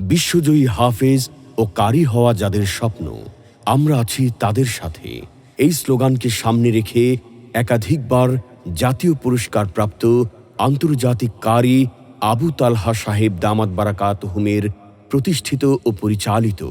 বিশ্বজয়ী হাফেজ ও কারি হওয়া যাদের স্বপ্ন, আমরা আছি তাদের সাথে। এই স্লোগানকে সামনে রেখে একাধিকবার জাতীয় পুরস্কার প্রাপ্ত আন্তর্জাতিক কারি আবু তালহা সাহেব দামাত বারাকাত হুমের প্রতিষ্ঠিত ও পরিচালিত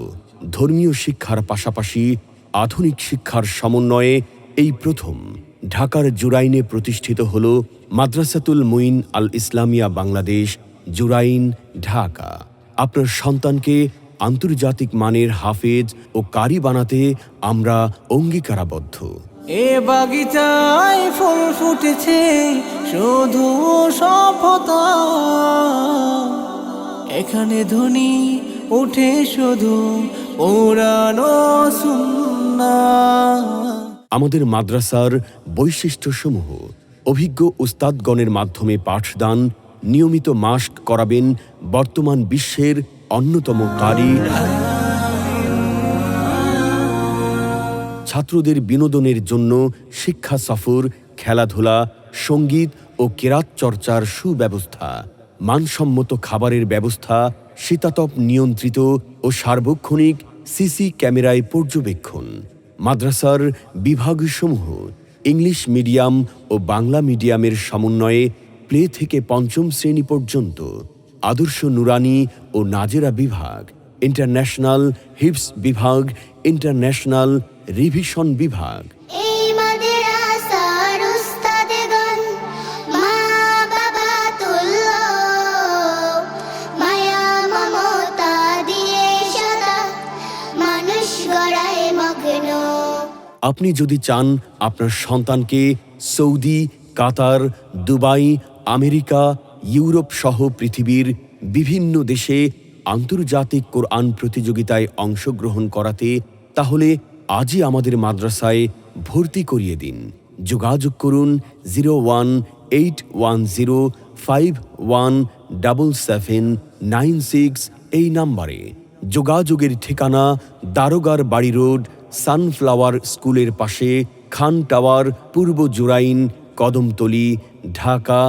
ধর্মীয় শিক্ষার পাশাপাশি আধুনিক শিক্ষার সমন্বয়ে এই প্রথম ঢাকার জুরাইনে প্রতিষ্ঠিত হল মাদ্রাসাতুল মুইন আল ইসলামিয়া বাংলাদেশ, জুরাইন, ঢাকা। আপনার সন্তানকে আন্তর্জাতিক মানের হাফেজ ও কারি বানাতে আমরা অঙ্গীকারাবদ্ধ। এ বাগিচায় ফুল ফুটেছে শুধু সফতা এখানে ধ্বনি উঠে শুধু পুরানো আমাদের মাদ্রাসার বৈশিষ্ট্যসমূহ অভিজ্ঞ উস্তাদগণের মাধ্যমে পাঠদান নিয়মিত মাস্ক করাবেন বর্তমান বিশ্বের অন্যতম কারি ছাত্রদের বিনোদনের জন্য শিক্ষা সফর, খেলাধুলা, সংগীত ও কেরাত চর্চার সুব্যবস্থা। মানসম্মত খাবারের ব্যবস্থা, শীতাতপ নিয়ন্ত্রিত ও সার্বক্ষণিক সিসি ক্যামেরায় পর্যবেক্ষণ। মাদ্রাসার বিভাগসমূহ, ইংলিশ মিডিয়াম ও বাংলা মিডিয়ামের সমন্বয়ে প্লে থেকে পঞ্চম শ্রেণি পর্যন্ত আদর্শ নুরানি ও নাজেরা বিভাগ ইন্টারন্যাশনাল হিপস বিভাগ ইন্টারন্যাশনাল রিভিশন বিভাগ। আপনি যদি চান আপনার সন্তানকে Saudi Qatar Dubai America, Europe সহ পৃথিবীর বিভিন্ন দেশে আন্তর্জাতিক কোরআন প্রতিযোগিতায় অংশগ্রহণ করাতে তাহলে আজই আমাদের মাদ্রাসায় ভর্তি করিয়ে দিন। যোগাযোগ করুন zero one, eight one zero, five one, double seven, nine six এই নাম্বারে। যোগাযোগের ঠিকানা দারোগার বাড়ি রোড, সানফ্লাওয়ার স্কুলের পাশে খান টাওয়ার, পূর্ব জুরাইন, কদমতলি, ঢাকা